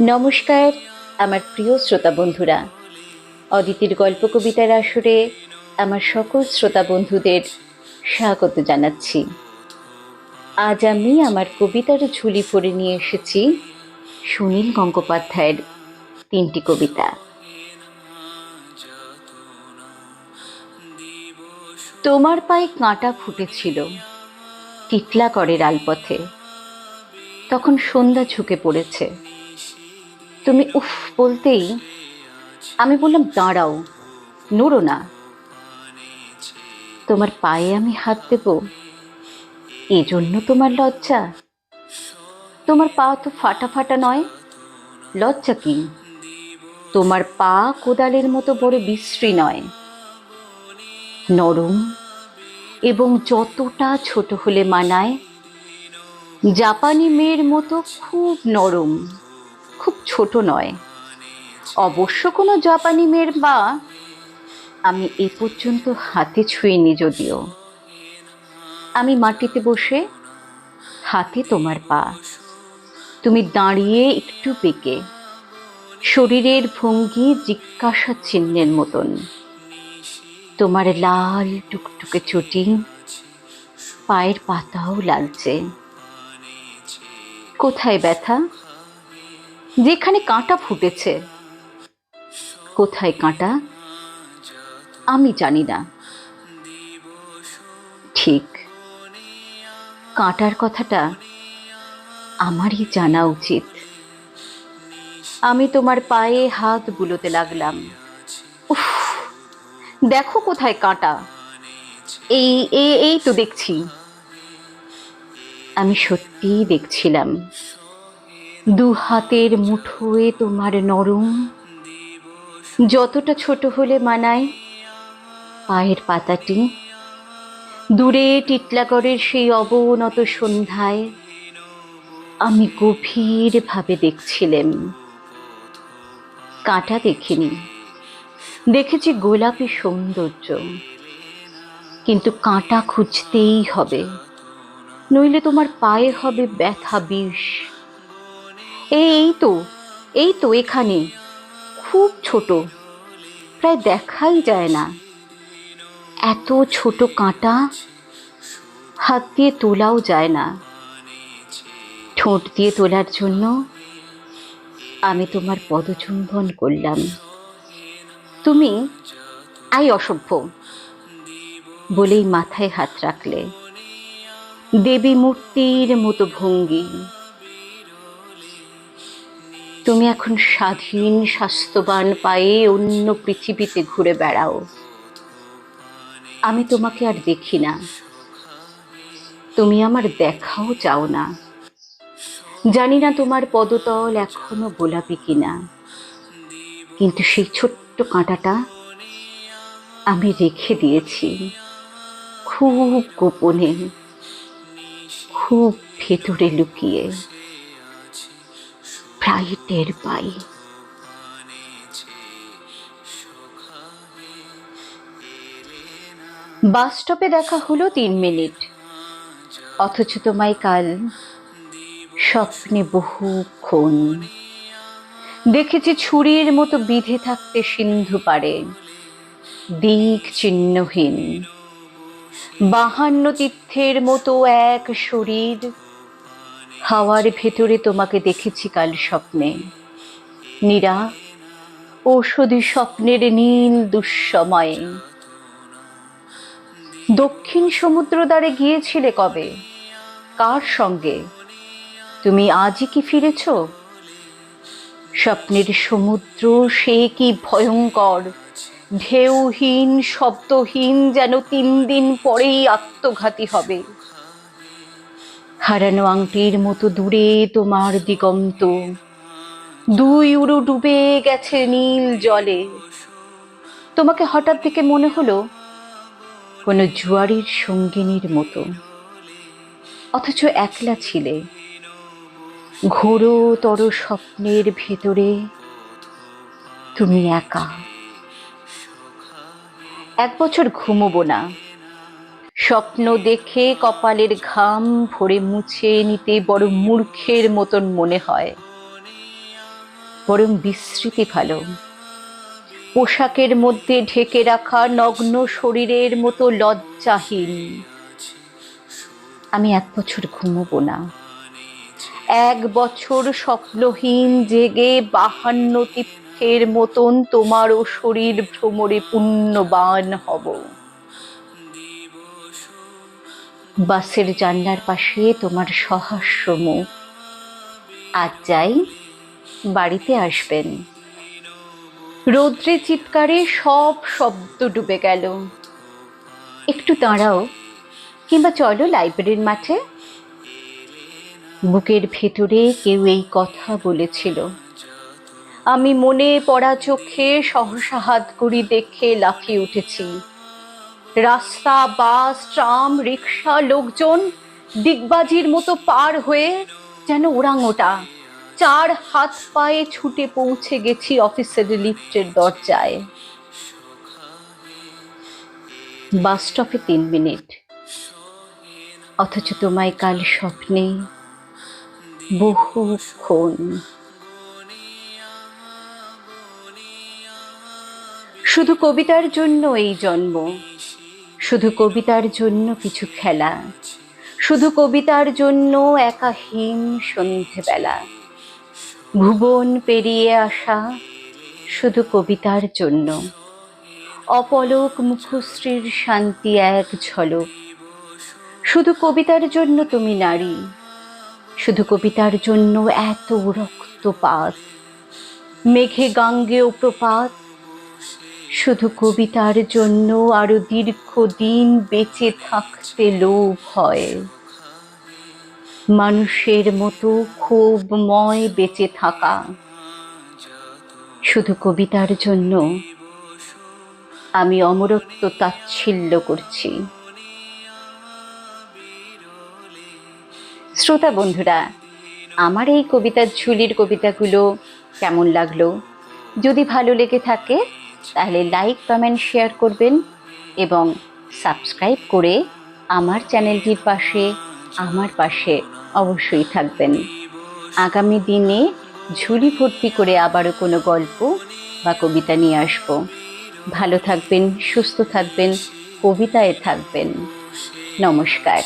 নমস্কার, আমার প্রিয় শ্রোতা বন্ধুরা। অদিতির গল্প কবিতার আসরে আমার সকল শ্রোতা বন্ধুদের স্বাগত জানাচ্ছি। আজ আমি আমার কবিতার ঝুলি পড়ে নিয়ে এসেছি সুনীল গঙ্গোপাধ্যায়ের তিনটি কবিতা। তোমার পায়ে কাঁটা ফুটেছিল, টিটলা করে রালপথে, তখন সন্ধ্যা ঝুঁকে পড়েছে। তুমি উফ বলতেই আমি বললাম, দাঁড়াও, নড়ো না। তোমার পায়ে আমি হাত দেব। এজন্য তোমার লজ্জা। তোমার পা তো ফাটা ফাটা নয়। লজ্জা কি? তোমার পা কোদালের মতো বড় বিশ্রী নয়। নরম এবং যতটা ছোট হলে মানায়। জাপানি মেয়ের মতো খুব নরম। খুব ছোট নয়। অবশ্য কোনো জাপানি মেয়ের বা আমি এ পর্যন্ত হাতে ছুঁইনি যদিও। আমি মাটিতে বসে হাতে তোমার পা। তুমি দাঁড়িয়ে একটু পেকে শরীরের ভঙ্গি জিজ্ঞাসা চিহ্নের মতন। তোমার লাল টুকটুকে চটি, পায়ের পাতাও লালচে। কোথায় ব্যথা? যেখানে কাঁটা ফুটেছে। কোথায় কাঁটা? আমি জানি না। ঠিক। কাঁটার কথাটা আমারই জানা উচিত। আমি তোমার পায়ে হাত বুলোতে লাগলাম। উফ, দেখো কোথায় কাঁটা। এই এই এই তো দেখছি। আমি সত্যিই দেখছিলাম। দু হাতের মুঠোয় তোমার নরম। যতটা ছোট হলে মানায় পায়ের পাতাটি। দূরে টিটলাগড়ের সেই অবনত সন্ধ্যায় আমি গভীরভাবে দেখছিলাম। কাঁটা দেখিনি। দেখেছি গোলাপি সৌন্দর্য। কিন্তু কাঁটা খুঁজতেই হবে। নইলে তোমার পায়ে হবে ব্যথা বিষ। এই তো এই তো এখানে। খুব ছোট। প্রায় দেখাই যায় না। এত ছোট কাঁটা হাত দিয়ে তোলাও যায় না। ঠোঁট দিয়ে তোলার জন্য আমি তোমার পদচুম্বন করলাম। তুমি, আই অসভ্য, বলেই মাথায় হাত রাখলে। দেবী মূর্তির মতো ভঙ্গি। এখন স্বাধীন, স্বাস্থ্যবান পায়ে অন্য পৃথিবীতে ঘুরে বেড়াও। আমি তোমাকে আর দেখি না। তুমি আমার দেখাও চাও না। জানি না তোমার পদতল এখনও গোলাপি কিনা। কিন্তু সেই ছোট্ট কাঁটাটা আমি রেখে দিয়েছি। খুব গোপনে, খুব ভেতরে লুকিয়ে। প্রায় টের পাই বাস স্টপে দেখা হলো তিন মিনিট। অথচ তোমায় কাল স্বপ্নে বহুক্ষণ। দেখেছি ছুরির মতো বিধে থাকতে সিন্ধু পারে দিক চিহ্নহীন। বাহান্ন তীর্থের মতো এক শরীর। হাওয়ার ভেতরে তোমাকে দেখেছি কাল স্বপ্নে। নীরা, ঔষধি স্বপ্নের নীল দুঃসময়ে। দক্ষিণ সমুদ্র দ্বারে গিয়েছিলে কবে? কার সঙ্গে? তুমি আজই কি ফিরেছ? স্বপ্নের সমুদ্র, সে কি ভয়ঙ্কর? ঢেউহীন, শব্দহীন, যেন তিন দিন পরেই আত্মঘাতী হবে। হারানো আংটির মতো দূরে তোমার দিগন্ত। দুই উড়ো ডুবে গেছে নীল জলে। তোমাকে হঠাৎ থেকে মনে হলো কোনো জুয়ারির সঙ্গিনীর মতো। অথচ একলা ছিলে। ঘোরতর স্বপ্নের ভেতরে তুমি একা। এক বছর ঘুমোবো না। স্বপ্ন দেখে কপালের ঘাম ভরে মুছে নিতে বড় মূর্খের মতন মনে হয়। বরং বিস্মৃতি ভালো। পোশাকের মধ্যে ঢেকে রাখা নগ্ন শরীরের মতো লজ্জাহীন। আমি এক বছর ঘুমোবো না। এক বছর স্বপ্নহীন জেগে বাহান্ন তীর্থের মতন তোমারও শরীর ভ্রমরে পুণ্যবান হব। বাসের জানলার পাশে তোমার সহাস্য মুখ আজ যাই, বাড়িতে আসবেন। রৌদ্রে চিৎকারে সব শব্দ ডুবে গেল। একটু দাঁড়াও, কিংবা চলো লাইব্রেরির মাঠে। বুকের ভেতরে কেউ এই কথা বলেছিল। আমি মনে পড়া চোখে সহসা হাত করি দেখে লাফিয়ে উঠেছি। রাস্তা, বাস, ট্রাম, রিক্সা, লোকজন দিগবাজির মতো পার হয়ে যেন ওরাং ওটা চার হাত পায়ে ছুটে পৌঁছে গেছি অফিসের লিফটের দরজায়। বাস স্টপে তিন মিনিট। অথচ তোমায় কাল স্বপ্নে বহুক্ষণ। শুধু কবিতার জন্য এই জন্ম। শুধু কবিতার জন্য কিছু খেলা। শুধু কবিতার জন্য একা একাহীন সন্ধেবেলা। ভুবন পেরিয়ে আসা শুধু কবিতার জন্য। অপলক মুখশ্রীর শান্তি এক ঝলক। শুধু কবিতার জন্য তুমি নারী। শুধু কবিতার জন্য এত রক্তপাত। মেঘে গাঙ্গেয় প্রপাত শুধু কবিতার জন্য আরও দীর্ঘদিন বেঁচে থাকতে লোভ হয়। মানুষের মতো ক্ষোভময় বেঁচে থাকা। শুধু কবিতার জন্য। আমি অমরত্ব তাচ্ছিল্য করছি। শ্রোতা বন্ধুরা, আমার এই কবিতার ঝুলির কবিতাগুলো কেমন লাগল? যদি ভালো লেগে থাকে তাহলে লাইক কমেন্ট শেয়ার করবেন এবং সাবস্ক্রাইব করে আমার চ্যানেলটির পাশে, আমার পাশে অবশ্যই থাকবেন। আগামী দিনে ঝুড়ি ভর্তি করে আবারও কোনো গল্প বা কবিতা নিয়ে আসব। ভালো থাকবেন, সুস্থ থাকবেন, কবিতায় থাকবেন। নমস্কার।